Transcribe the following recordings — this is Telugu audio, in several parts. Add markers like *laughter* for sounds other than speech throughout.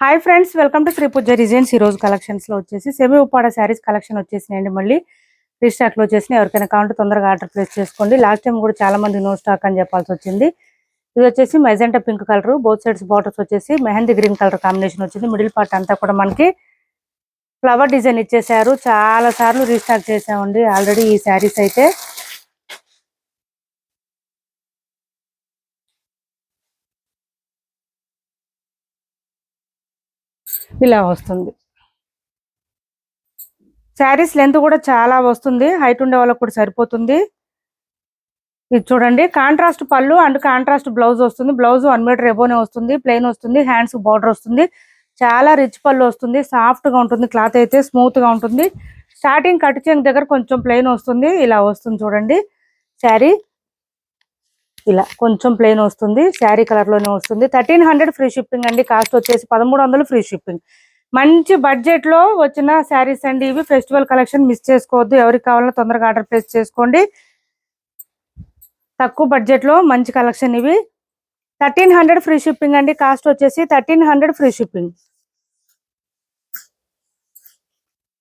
Hi friends welcome to Shri Pooja designs ఈరోజు రోజు కలెక్షన్స్లో వచ్చేసి సెమీ ఉప్పాడ శారీస్ కలెక్షన్ వచ్చేసినాయండి. మళ్ళీ రీస్టాక్లో వచ్చేసి ఎవరికైనా కావాలంటే తొందరగా ఆర్డర్ ప్లేస్ చేసుకోండి. లాస్ట్ టైం కూడా చాలా మంది నో స్టాక్ అని చెప్పాల్సి వచ్చింది. ఇది వచ్చేసి magenta pink colour both sides borders వచ్చేసి మెహందీ గ్రీన్ కలర్ కాంబినేషన్ వచ్చింది. మిడిల్ పార్ట్ అంతా కూడా మనకి ఫ్లవర్ డిజైన్ ఇచ్చేసారు చాలా సార్లు రీస్టాక్ చేసామండి ఆల్రెడీ ఈ శారీస్ అయితే ఇలా వస్తుంది. శారీస్ లెంత్ కూడా చాలా వస్తుంది. హైట్ ఉండే వాళ్ళకి కూడా సరిపోతుంది. ఇది చూడండి. Contrast pallu and contrast blouse వస్తుంది. బ్లౌజ్ వన్ మీటర్ ఎబోనే వస్తుంది. ప్లెయిన్ వస్తుంది. హ్యాండ్స్ బార్డర్ వస్తుంది. చాలా రిచ్ పళ్ళు వస్తుంది. సాఫ్ట్గా ఉంటుంది. క్లాత్ అయితే స్మూత్గా ఉంటుంది. స్టార్టింగ్ కట్ చేంగ్ దగ్గర కొంచెం ప్లెయిన్ వస్తుంది. ఇలా వస్తుంది చూడండి. శారీ ఇలా కొంచెం ప్లెయిన్ వస్తుంది. శారీ కలర్లోనే వస్తుంది. థర్టీన్ హండ్రెడ్ ఫ్రీ షిప్పింగ్ అండి. కాస్ట్ వచ్చేసి పదమూడు వందలు ఫ్రీ షిప్పింగ్. మంచి బడ్జెట్లో వచ్చిన శారీస్ అండి ఇవి. ఫెస్టివల్ కలెక్షన్ మిస్ చేసుకోవద్దు. ఎవరికి కావాలన్నా తొందరగా ఆర్డర్ ప్లేస్ చేసుకోండి. తక్కువ బడ్జెట్లో మంచి కలెక్షన్ ఇవి. థర్టీన్ హండ్రెడ్ ఫ్రీ షిప్పింగ్ అండి. కాస్ట్ వచ్చేసి థర్టీన్ హండ్రెడ్ ఫ్రీ షిప్పింగ్.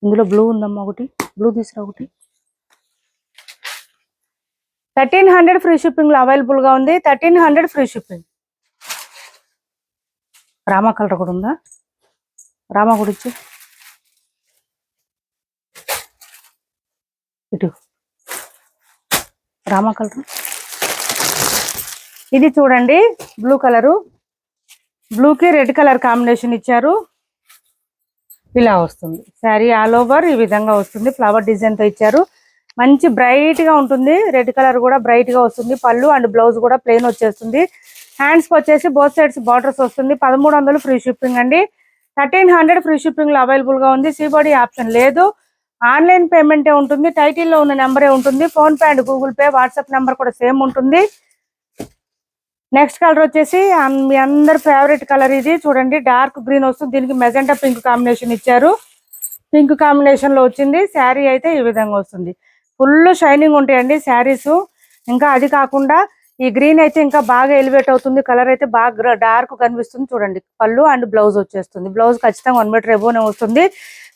ఇందులో బ్లూ ఉందమ్మా ఒకటి. బ్లూ తీసురా ఒకటి. థర్టీన్ హండ్రెడ్ ఫ్రీ షిప్పింగ్ అవైలబుల్గా అవైలబుల్గా ఉంది. Thirteen hundred free shipping. Rama colour కూడా ఉందా? రామా కూడా ఇటు. రామా కలర్. ఇది చూడండి బ్లూ కలరు. బ్లూకి రెడ్ కలర్ కాంబినేషన్ ఇచ్చారు. ఇలా వస్తుంది. శారీ ఆల్ ఓవర్ ఈ విధంగా వస్తుంది. ఫ్లవర్ డిజైన్తో ఇచ్చారు. మంచి బ్రైట్గా ఉంటుంది. రెడ్ కలర్ కూడా బ్రైట్గా వస్తుంది. పళ్ళు అండ్ బ్లౌజ్ కూడా ప్లెయిన్ వచ్చేస్తుంది. హ్యాండ్స్కి వచ్చేసి బోత్ సైడ్స్ బార్డర్స్ వస్తుంది. పదమూడు వందలు ఫ్రీ షిప్పింగ్ అండి. థర్టీన్ హండ్రెడ్ ఫ్రీ షిప్పింగ్లో అవైలబుల్గా ఉంది. సీబడి ఆప్షన్ లేదు. ఆన్లైన్ పేమెంటే ఉంటుంది. టైటిల్లో ఉన్న నెంబరే ఉంటుంది. PhonePe and Google Pay WhatsApp number కూడా సేమ్ ఉంటుంది. నెక్స్ట్ కలర్ వచ్చేసి మీ అందరి ఫేవరెట్ కలర్ ఇది. చూడండి డార్క్ గ్రీన్ వస్తుంది. దీనికి మెజెంటా పింక్ కాంబినేషన్ ఇచ్చారు. పింక్ కాంబినేషన్లో వచ్చింది. శారీ అయితే ఈ విధంగా వస్తుంది. ఫుల్ షైనింగ్ ఉంటాయండి శారీస్. ఇంకా అది కాకుండా ఈ గ్రీన్ అయితే ఇంకా బాగా ఎలివేట్ అవుతుంది. కలర్ అయితే బాగా డార్క్ కనిపిస్తుంది చూడండి. పళ్ళు అండ్ బ్లౌజ్ వచ్చేస్తుంది. బ్లౌజ్ ఖచ్చితంగా వన్ మీటర్ ఎబోనే వస్తుంది.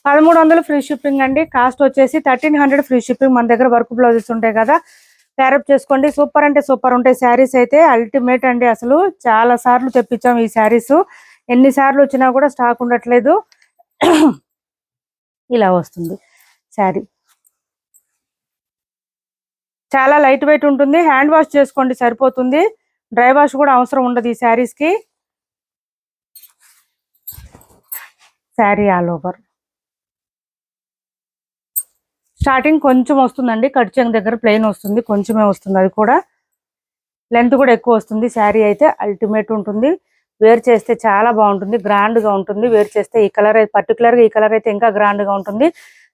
పదమూడు వందలు ఫ్రీ షిప్పింగ్ అండి. కాస్ట్ వచ్చేసి థర్టీన్ హండ్రెడ్ ఫ్రీ షిప్పింగ్ మన దగ్గర వర్క్ బ్లౌజెస్ ఉంటాయి కదా. ప్యారప్ చేసుకోండి. సూపర్ అంటే సూపర్ ఉంటాయి శారీస్ అయితే. అల్టిమేట్ అండి అసలు. చాలా సార్లు తెప్పించాం ఈ శారీస్. ఎన్ని సార్లు వచ్చినా కూడా స్టాక్ ఉండట్లేదు. *clears throat* ఇలా వస్తుంది శారీ. చాలా లైట్ వెయిట్ ఉంటుంది. హ్యాండ్ వాష్ చేసుకోండి సరిపోతుంది. డ్రై వాష్ కూడా అవసరం ఉండదు ఈ శారీస్కి శారీ ఆల్ ఓవర్. స్టార్టింగ్ కొంచెం వస్తుందండి. కడ్చెంగ్ దగ్గర ప్లెయిన్ వస్తుంది. కొంచెమే వస్తుంది. అది కూడా లెంత్ కూడా ఎక్కువ వస్తుంది. శారీ అయితే అల్టిమేట్ ఉంటుంది. వేర్ చేస్తే చాలా బాగుంటుంది. గ్రాండ్గా ఉంటుంది. వేర్ చేస్తే ఈ కలర్ పర్టికులర్గా ఈ కలర్ అయితే ఇంకా గ్రాండ్గా ఉంటుంది.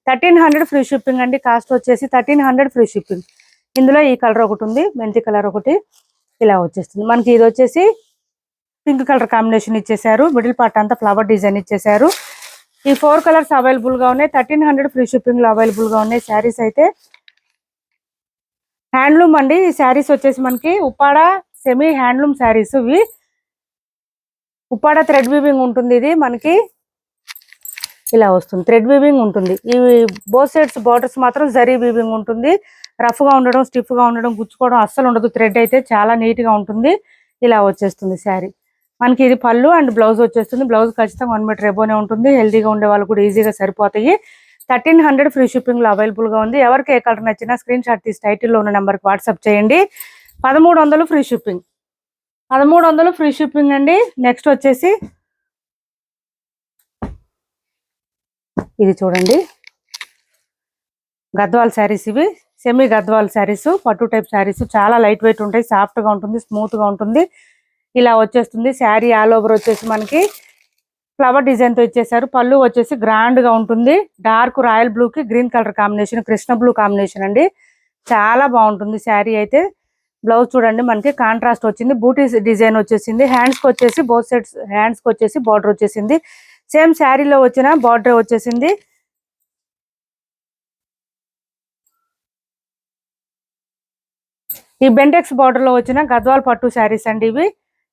థర్టీన్ హండ్రెడ్ ఫ్రీ షిప్పింగ్ అండి. కాస్ట్ వచ్చేసి థర్టీన్ హండ్రెడ్ ఫ్రీ షిప్పింగ్. ఇందులో ఈ కలర్ ఒకటి ఉంది మెంతి కలర్ ఒకటి. ఇలా వచ్చేస్తుంది. మనకి ఇది వచ్చేసి పింక్ కలర్ కాంబినేషన్ ఇచ్చేసారు మిడిల్ పార్ట్ అంతా ఫ్లవర్ డిజైన్ ఇచ్చేసారు ఈ ఫోర్ కలర్స్ అవైలబుల్గా ఉన్నాయి. థర్టీన్ హండ్రెడ్ ఫ్రీ షిప్పింగ్లో అవైలబుల్గా అవైలబుల్గా ఉన్నాయి శారీస్ అయితే. హ్యాండ్లూమ్ అండి. ఈ శారీస్ వచ్చేసి మనకి ఉప్పాడ సెమీ హ్యాండ్లూమ్ శారీస్ ఇవి. ఉప్పాడ థ్రెడ్ వీవింగ్ ఉంటుంది ఇది మనకి. ఇలా వస్తుంది. థ్రెడ్ వీవింగ్ ఉంటుంది. ఈ బోత్ సైడ్స్ బార్డర్స్ మాత్రం జరీ వీవింగ్ ఉంటుంది. రఫ్గా ఉండడం స్టిఫ్గా ఉండడం గుచ్చుకోవడం అస్సలు ఉండదు. థ్రెడ్ అయితే చాలా నీట్గా ఉంటుంది. ఇలా వచ్చేస్తుంది శారీ. మనకి ఇది పళ్ళు అండ్ బ్లౌజ్ వచ్చేస్తుంది. బ్లౌజ్ ఖచ్చితంగా వన్ మీటర్ ఎబోనే ఉంటుంది. హెల్తీగా ఉండే వాళ్ళు కూడా ఈజీగా సరిపోతాయి. థర్టీన్ హండ్రెడ్ ఫ్రీ షిప్పింగ్లో అవైలబుల్గా ఉంది. ఎవరికి ఏ కలర్ నచ్చినా స్క్రీన్ షాట్ తీసి టైటిల్లో ఉన్న నెంబర్కి వాట్సాప్ చేయండి. పదమూడు వందలు ఫ్రీ షిప్పింగ్. పదమూడు వందలు ఫ్రీ షిప్పింగ్ అండి. నెక్స్ట్ వచ్చేసి ఇది చూడండి. గద్వాల్ శారీస్ ఇవి. సెమీ గద్వాల్ శారీస్ పట్టు టైప్ శారీస్ చాలా లైట్ వెయిట్ ఉంటాయి సాఫ్ట్గా ఉంటుంది స్మూత్గా ఉంటుంది. ఇలా వచ్చేస్తుంది శారీ ఆల్ ఓవర్ వచ్చేసి మనకి ఫ్లవర్ డిజైన్తో ఇచ్చేసారు పళ్ళు వచ్చేసి గ్రాండ్గా ఉంటుంది. డార్క్ రాయల్ బ్లూ కి green colour combination Krishna blue combination అండి. చాలా బాగుంటుంది శారీ అయితే. బ్లౌజ్ చూడండి మనకి కాంట్రాస్ట్ వచ్చింది. బూటీ డిజైన్ వచ్చేసింది. హ్యాండ్స్కి వచ్చేసి బోత్ సైడ్స్ హ్యాండ్స్కి వచ్చేసి బార్డర్ వచ్చేసింది. సేమ్ శారీలో వచ్చిన బార్డర్ వచ్చేసింది. ఈ బెండెక్స్ బార్డర్లో వచ్చిన గద్వాల్ పట్టు శారీస్ అండి ఇవి.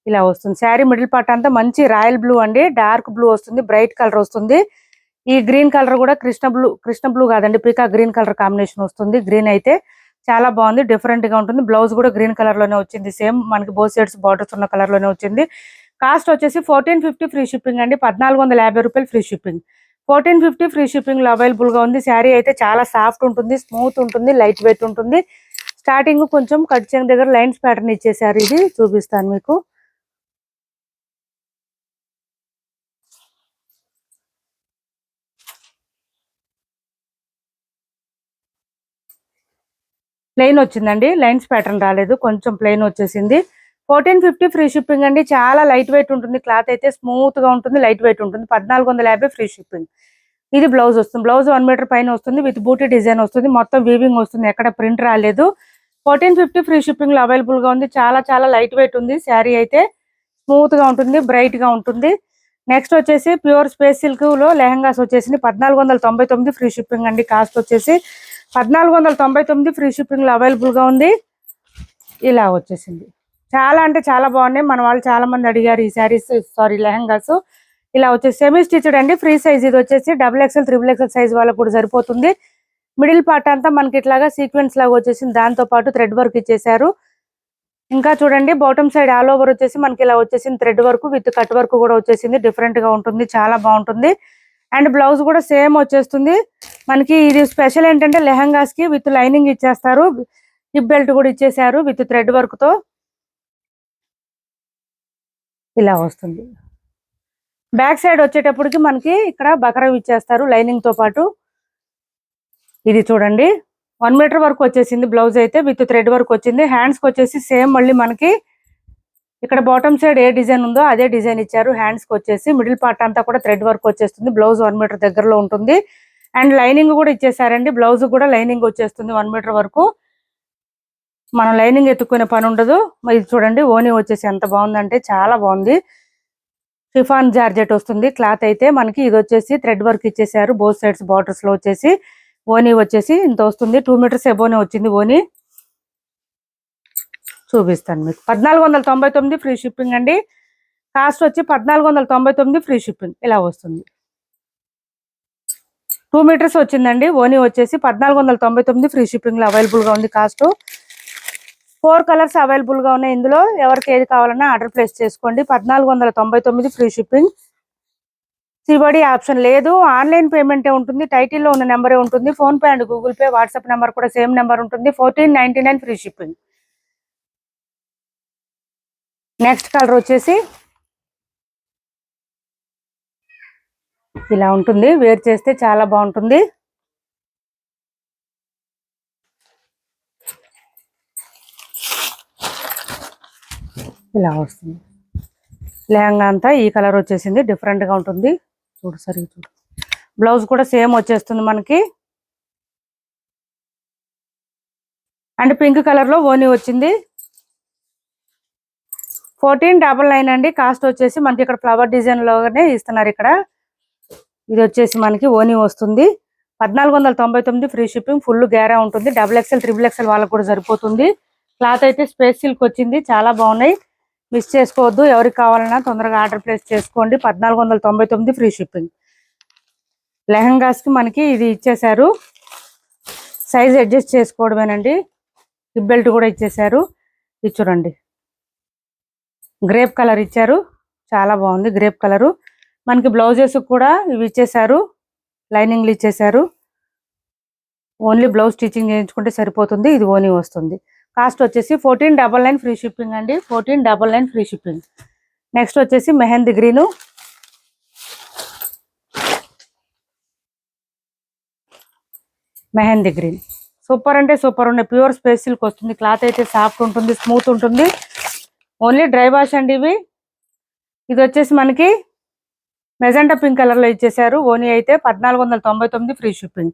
ఇలా వస్తుంది. శారీ మిడిల్ పార్ట్ అంతా మంచి రాయల్ బ్లూ అండి. డార్క్ బ్లూ వస్తుంది బ్రైట్ కలర్ వస్తుంది. ఈ గ్రీన్ కలర్ కూడా కృష్ణ బ్లూ కృష్ణ బ్లూ కాదండి పీకా గ్రీన్ కలర్ కాంబినేషన్ వస్తుంది. గ్రీన్ అయితే చాలా బాగుంది డిఫరెంట్గా ఉంటుంది. బ్లౌజ్ కూడా గ్రీన్ కలర్లోనే వచ్చింది. సేమ్ మనకి బోత్ సైడ్స్ బార్డర్స్ ఉన్న కలర్లోనే వచ్చింది. కాస్ట్ వచ్చేసి ఫోర్టీన్ ఫిఫ్టీ ఫ్రీ షిప్పింగ్ అండి. పద్నాలుగు వందల యాభై రూపాయలు free shipping fourteen fifty free షిప్పింగ్లో అవైలబుల్గా ఉంది. శారీ అయితే చాలా సాఫ్ట్ ఉంటుంది స్మూత్ ఉంటుంది లైట్ వెయిట్ ఉంటుంది. స్టార్టింగ్ కొంచెం కట్ దగ్గర లైన్స్ ప్యాటర్న్ ఇచ్చేసారు ఇది. చూపిస్తాను మీకు. ప్లెయిన్ వచ్చిందండి. లైన్స్ ప్యాటర్న్ రాలేదు. కొంచెం ప్లెయిన్ వచ్చేసింది. ఫోర్టీన్ ఫిఫ్టీ ఫ్రీ షిప్పింగ్ అండి. చాలా లైట్ వెయిట్ ఉంటుంది. క్లాత్ అయితే స్మూత్గా ఉంటుంది. లైట్ వెయిట్ ఉంటుంది. పద్నాలుగు వందల యాభై ఫ్రీ షిప్పింగ్. ఇది బ్లౌజ్ వస్తుంది. బ్లౌజ్ వన్ మీటర్ పైన వస్తుంది. విత్ బూటీ డిజైన్ వస్తుంది. మొత్తం వీవింగ్ వస్తుంది. ఎక్కడ ప్రింట్ రాలేదు. ఫోర్టీన్ ఫిఫ్టీ ఫ్రీ షిప్పింగ్లో అవైలబుల్గా ఉంది. చాలా చాలా లైట్ వెయిట్ ఉంది. శారీ అయితే స్మూత్గా ఉంటుంది బ్రైట్గా ఉంటుంది. నెక్స్ట్ వచ్చేసి ప్యూర్ స్పేస్ సిల్క్లో లెహంగాస్ వచ్చేసి పద్నాలుగు వందల తొంభై తొమ్మిది ఫ్రీ షిప్పింగ్ అండి. కాస్ట్ వచ్చేసి పద్నాలుగు వందల తొంభై తొమ్మిది ఫ్రీ షిప్పింగ్లో అవైలబుల్గా ఉంది. ఇలా వచ్చేసింది. చాలా అంటే చాలా బాగున్నాయి. మన వాళ్ళు చాలా మంది అడిగారు ఈ శారీస్ సారీ లెహంగాస్. ఇలా వచ్చేసి సెమీ స్టిచ్డ్ అండి. ఫ్రీ సైజ్ ఇది వచ్చేసి double XL triple XL size వాళ్ళకు కూడా సరిపోతుంది. మిడిల్ పార్ట్ అంతా మనకి ఇట్లాగా సీక్వెన్స్ లాగా వచ్చేసింది. దాంతో పాటు థ్రెడ్ వర్క్ ఇచ్చేసారు ఇంకా చూడండి బాటమ్ సైడ్ ఆల్ ఓవర్ వచ్చేసి మనకి ఇలా వచ్చేసింది thread work with cut work కూడా వచ్చేసింది. డిఫరెంట్గా ఉంటుంది చాలా బాగుంటుంది. అండ్ బ్లౌజ్ కూడా సేమ్ వచ్చేస్తుంది. మనకి ఇది స్పెషల్ ఏంటంటే లెహంగాస్కి విత్ లైనింగ్ ఇచ్చేస్తారు. హిప్ బెల్ట్ కూడా ఇచ్చేసారు విత్ థ్రెడ్ వర్క్తో. ఇలా వస్తుంది. బ్యాక్ సైడ్ వచ్చేటప్పటికి మనకి ఇక్కడ బకరం ఇచ్చేస్తారు లైనింగ్తో పాటు. ఇది చూడండి. వన్ మీటర్ వరకు వచ్చేసింది బ్లౌజ్ అయితే విత్ థ్రెడ్ వర్క్ వచ్చింది. హ్యాండ్స్కి వచ్చేసి సేమ్ మళ్ళీ మనకి ఇక్కడ బాటమ్ సైడ్ ఏ డిజైన్ ఉందో అదే డిజైన్ ఇచ్చారు. హ్యాండ్స్కి వచ్చేసి మిడిల్ పార్ట్ అంతా కూడా థ్రెడ్ వర్క్ వచ్చేస్తుంది. బ్లౌజ్ వన్ మీటర్ దగ్గరలో ఉంటుంది. అండ్ లైనింగ్ కూడా ఇచ్చేసారండి. బ్లౌజ్ కూడా లైనింగ్ వచ్చేస్తుంది వన్ మీటర్ వరకు. మనం లైనింగ్ ఎత్తుకునే పని ఉండదు. ఇది చూడండి ఓనీ వచ్చేసి ఎంత బాగుందంటే చాలా బాగుంది. షిఫాన్ జార్జెట్ వస్తుంది. క్లాత్ అయితే మనకి ఇది వచ్చేసి థ్రెడ్ వర్క్ ఇచ్చేసారు. బోత్ సైడ్స్ బార్డర్స్లో వచ్చేసి. ఓనీ వచ్చేసి ఇంత వస్తుంది. టూ మీటర్స్ ఎబోనే వచ్చింది ఓనీ. చూపిస్తాను మీకు. పద్నాలుగు వందల తొంభై తొమ్మిది ఫ్రీ షిప్పింగ్ అండి. కాస్ట్ వచ్చి పద్నాలుగు వందల తొంభై తొమ్మిది ఫ్రీ షిప్పింగ్. ఇలా వస్తుంది. టూ మీటర్స్ వచ్చిందండి. ఓనీ వచ్చేసి పద్నాలుగు వందల తొంభై తొమ్మిది ఫ్రీ షిప్పింగ్లో అవైలబుల్గా ఉంది కాస్ట్. ఫోర్ కలర్స్ అవైలబుల్గా ఉన్నాయి ఇందులో. ఎవరికి ఏది కావాలన్నా ఆర్డర్ ప్లేస్ చేసుకోండి. పద్నాలుగు వందల తొంభై తొమ్మిది ఫ్రీ షిప్పింగ్. సిబడి ఆప్షన్ లేదు. ఆన్లైన్ పేమెంటే ఉంటుంది. టైటిల్లో ఉన్న నెంబరే ఉంటుంది. PhonePe and Google Pay WhatsApp number కూడా సేమ్ నెంబర్ ఉంటుంది. Fourteen ninety nine free shipping. Next colour వచ్చేసి ఇలా ఉంటుంది. వేర్ చేస్తే చాలా బాగుంటుంది. ఇలా వస్తుంది. లెహంగా అంతా ఈ కలర్ వచ్చేసింది. డిఫరెంట్గా ఉంటుంది. చూడు సరిగ్గా చూడు. బ్లౌజ్ కూడా సేమ్ వచ్చేస్తుంది మనకి. అండ్ పింక్ కలర్లో ఓనీ వచ్చింది. ఫోర్టీన్ డబల్ నైన్ అండి. కాస్ట్ వచ్చేసి మనకి ఇక్కడ ఫ్లవర్ డిజైన్లోనే ఇస్తున్నారు ఇక్కడ. ఇది వచ్చేసి మనకి ఓనీ వస్తుంది. పద్నాలుగు వందల తొంభై తొమ్మిది ఫ్రీ షిప్పింగ్ ఫుల్ గ్యారా ఉంటుంది. డబుల్ ఎక్స్ఎల్ త్రిబుల్ ఎక్స్ఎల్ వాళ్ళకు కూడా సరిపోతుంది. క్లాత్ అయితే స్పేస్ సిల్క్ వచ్చింది. చాలా బాగున్నాయి. మిస్ చేసుకోవద్దు. ఎవరికి కావాలన్నా తొందరగా ఆర్డర్ ప్లేస్ చేసుకోండి. పద్నాలుగు వందల తొంభై తొమ్మిది ఫ్రీ షిప్పింగ్. లెహంగాస్కి మనకి ఇది ఇచ్చేశారు. సైజ్ అడ్జస్ట్ చేసుకోవడమేనండి. హిప్ బెల్ట్ కూడా ఇచ్చేశారు. ఇది చూడండి. గ్రేప్ కలర్ ఇచ్చారు. చాలా బాగుంది గ్రేప్ కలరు. మనకి బ్లౌజెస్ కూడా ఇవి ఇచ్చేసారు లైనింగ్లు ఇచ్చేసారు ఓన్లీ బ్లౌజ్ స్టిచ్చింగ్ చేయించుకుంటే సరిపోతుంది. ఇది ఓనీ వస్తుంది. కాస్ట్ వచ్చేసి fourteen double nine free shipping అండి. Fourteen double nine free shipping. Next వచ్చేసి mehndi green. Mehndi green. Super అంటే సూపర్ ఉన్నాయి. ప్యూర్ స్పేస్ సిల్క్ వస్తుంది. క్లాత్ అయితే సాఫ్ట్ ఉంటుంది స్మూత్ ఉంటుంది. ఓన్లీ డ్రై వాష్ అండి ఇవి. ఇది వచ్చేసి మనకి మెజెంటా పింక్ కలర్లో ఇచ్చేసారు ఓనీ అయితే పద్నాలుగు వందల తొంభై తొమ్మిది ఫ్రీ షిప్పింగ్.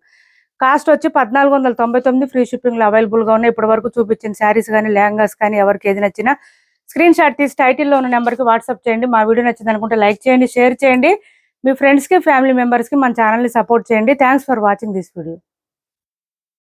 కాస్ట్ వచ్చి పద్నాలుగు వందల తొంభై తొమ్మిది ఫ్రీ షిప్పింగ్లో అవైలబుల్గా ఉన్నాయి. ఇప్పటి వరకు చూపించిన శారీస్ కానీ లెహంగాస్ కానీ ఎవరికి ఏది నచ్చినా స్క్రీన్ షాట్ తీసి టైటిల్లో ఉన్న నెంబర్కి వాట్సాప్ చేయండి. మా వీడియో నచ్చింది అనుకుంటే లైక్ చేయండి షేర్ చేయండి. మీ ఫ్రెండ్స్కి ఫ్యామిలీ మెంబర్స్కి మన ఛానల్ని సపోర్ట్ చేయండి. Thanks for watching this video.